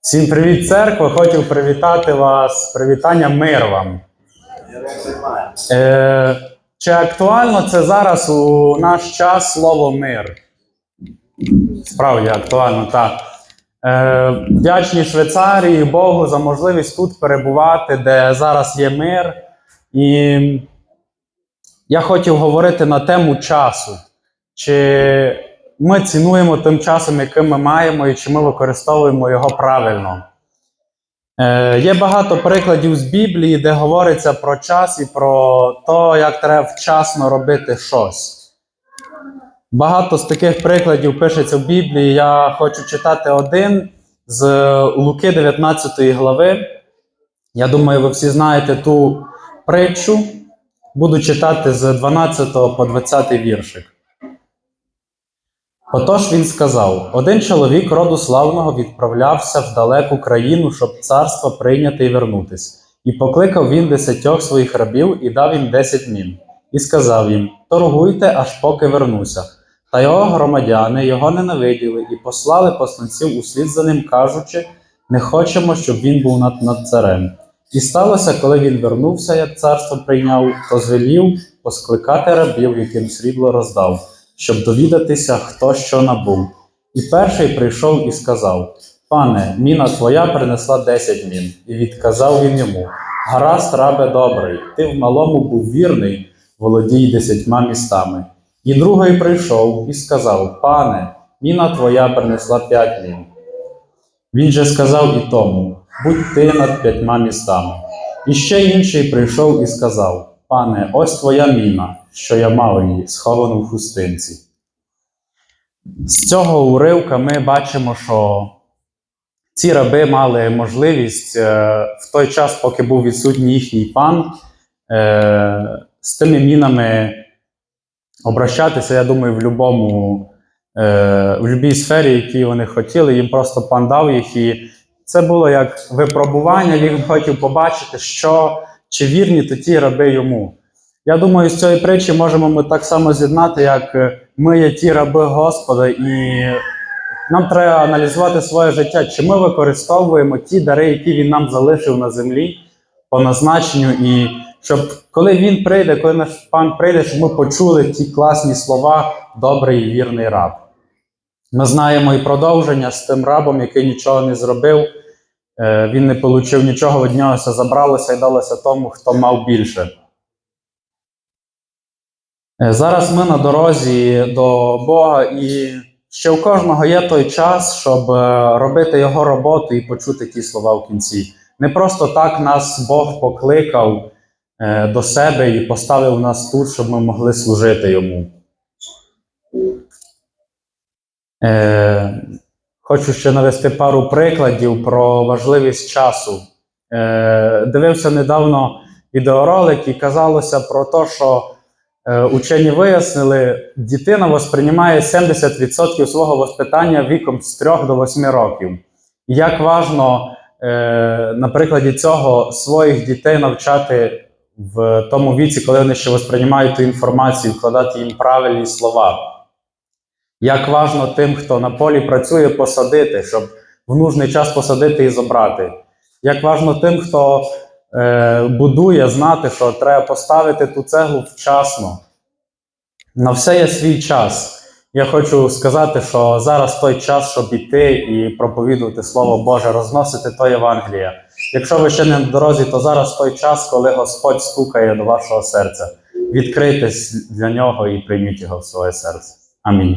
Всім привіт, церква! Хотів привітати вас. Привітання мир вам. Е, чи актуально це зараз у наш час слово мир? Справді актуально, так. Е, вдячні Швейцарії Богу за можливість тут перебувати, де зараз є мир. І я хотів говорити на тему часу. Чи ми цінуємо тим часом, яким ми маємо, і чи ми використовуємо його правильно? Е, є багато прикладів з Біблії, де говориться про час і про те, як треба вчасно робити щось. Багато з таких прикладів пишеться в Біблії. Я хочу читати один з Луки 19 глави. Я думаю, ви всі знаєте ту притчу. Буду читати з 12 по 20 віршик. Отож він сказав: один чоловік роду славного відправлявся в далеку країну, щоб царство прийняти і вернутись. І покликав він десятьох своїх рабів і дав їм десять мін. І сказав їм: Торгуйте, аж поки вернуся. Та його громадяни його ненавиділи і послали посланців услід за ним, кажучи: не хочемо, щоб він був над, над царем. І сталося, коли він вернувся, як царство прийняв, то звелів поскликати рабів, яким срібло роздав, щоб довідатися, хто що набув. І перший прийшов і сказав: Пане, міна твоя принесла десять мін. І відказав він йому: Гаразд, рабе добрий, ти в малому був вірний, володій десятьма містами. І другий прийшов і сказав: Пане, міна твоя принесла п'ять мін. Він же сказав і тому: Будь ти над п'ятьма містами. І ще інший прийшов і сказав: Пане, ось твоя міна, що я мав її, сховану в хустинці. З цього уривка ми бачимо, що ці раби мали можливість е, в той час, поки був відсутній їхній пан, е, з тими мінами обращатися, я думаю, в будь-якому е, в будь-якій сфері, які вони хотіли, їм просто пан дав їх. І це було як випробування. Він хотів побачити, що чи вірні то ті раби йому. Я думаю, з цієї притчі можемо ми так само з'єднати, як е, ми є ті раби Господа, і нам треба аналізувати своє життя, чи ми використовуємо ті дари, які він нам залишив на землі по назначенню, і щоб коли він прийде, коли наш пан прийде, щоб ми почули ті класні слова добрий і вірний раб. Ми знаємо і продовження з тим рабом, який нічого не зробив. Е, Він не отримав нічого від нього, все забралося і далося тому, хто мав більше. Е, Зараз ми на дорозі до Бога, і ще у кожного є той час, щоб е, робити його роботу і почути ті слова в кінці. Не просто так нас Бог покликав е, до себе і поставив нас тут, щоб ми могли служити йому. Хочу ще навести пару прикладів про важливість часу. Дивився недавно відеоролик і казалося про те, що учені вияснили, дитина восприймає 70% свого воспитання віком з 3 до 8 років. Як важно е, на прикладі цього своїх дітей навчати в тому віці, коли вони ще восприймають ту інформацію, вкладати їм правильні слова. Як важно тим, хто на полі працює, посадити, щоб в нужний час посадити і забрати. Як важно тим, хто е, будує, знати, що треба поставити ту цеглу вчасно. На все є свій час. Я хочу сказати, що зараз той час, щоб іти і проповідувати Слово Боже, розносити то Євангеліє. Якщо ви ще не на дорозі, то зараз той час, коли Господь стукає до вашого серця. Відкрийтесь для нього і прийміть його в своє серце. Амінь.